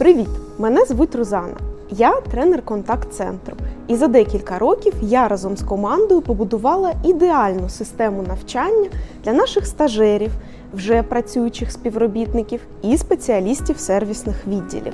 Привіт! Мене звуть Рузана. Я тренер контакт-центру. І за декілька років я разом з командою побудувала ідеальну систему навчання для наших стажерів, вже працюючих співробітників і спеціалістів сервісних відділів.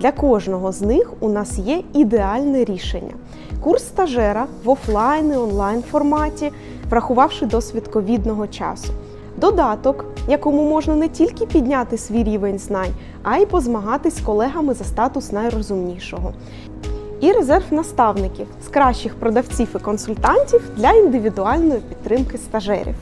Для кожного з них у нас є ідеальне рішення. Курс стажера в офлайн і онлайн форматі, врахувавши досвід ковідного часу. Додаток, якому можна не тільки підняти свій рівень знань, а й позмагатись з колегами за статус найрозумнішого. І резерв наставників з кращих продавців і консультантів для індивідуальної підтримки стажерів.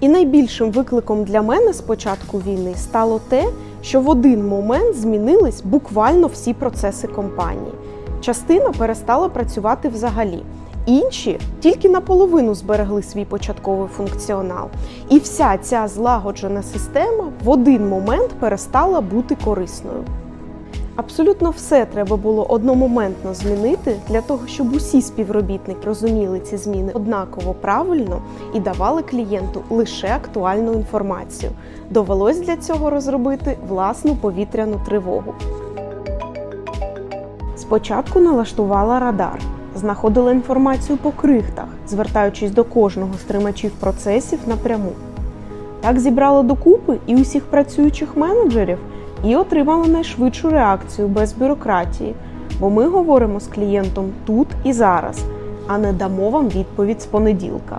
І найбільшим викликом для мене з початку війни стало те, що в один момент змінились буквально всі процеси компанії. Частина перестала працювати взагалі. Інші тільки наполовину зберегли свій початковий функціонал. І вся ця злагоджена система в один момент перестала бути корисною. Абсолютно все треба було одномоментно змінити для того, щоб усі співробітники розуміли ці зміни однаково правильно і давали клієнту лише актуальну інформацію. Довелось для цього розробити власну повітряну тривогу. Спочатку налаштувала радар, знаходила інформацію по крихтах, звертаючись до кожного з тримачів процесів напряму. Так зібрала докупи і усіх працюючих менеджерів і отримала найшвидшу реакцію без бюрократії, бо ми говоримо з клієнтом тут і зараз, а не дамо вам відповідь з понеділка.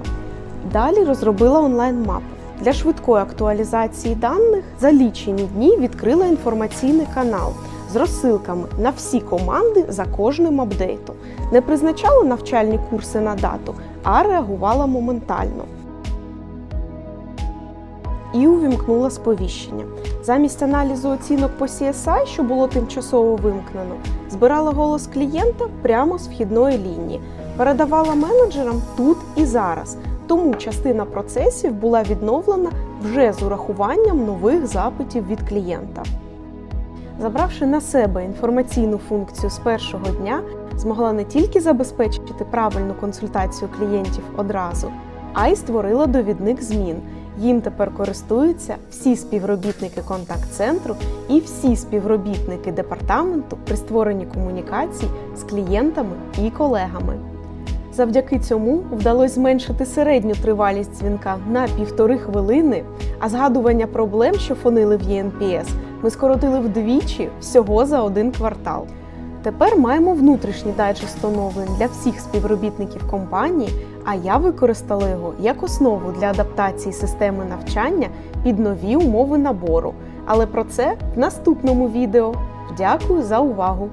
Далі розробила онлайн-мапу. Для швидкої актуалізації даних за лічені дні відкрила інформаційний канал з розсилками на всі команди за кожним апдейтом. Не призначала навчальні курси на дату, а реагувала моментально. І увімкнула сповіщення. Замість аналізу оцінок по CSI, що було тимчасово вимкнено, збирала голос клієнта прямо з вхідної лінії, передавала менеджерам тут і зараз. Тому частина процесів була відновлена вже з урахуванням нових запитів від клієнта. Забравши на себе інформаційну функцію з першого дня, змогла не тільки забезпечити правильну консультацію клієнтів одразу, а й створила довідник змін. Їм тепер користуються всі співробітники контакт-центру і всі співробітники департаменту при створенні комунікацій з клієнтами і колегами. Завдяки цьому вдалося зменшити середню тривалість дзвінка на півтори хвилини, а згадування проблем, що фонили в ЄНПС, ми скоротили вдвічі всього за один квартал. Тепер маємо внутрішній дайджест оновлень для всіх співробітників компанії, а я використала його як основу для адаптації системи навчання під нові умови набору. Але про це в наступному відео. Дякую за увагу!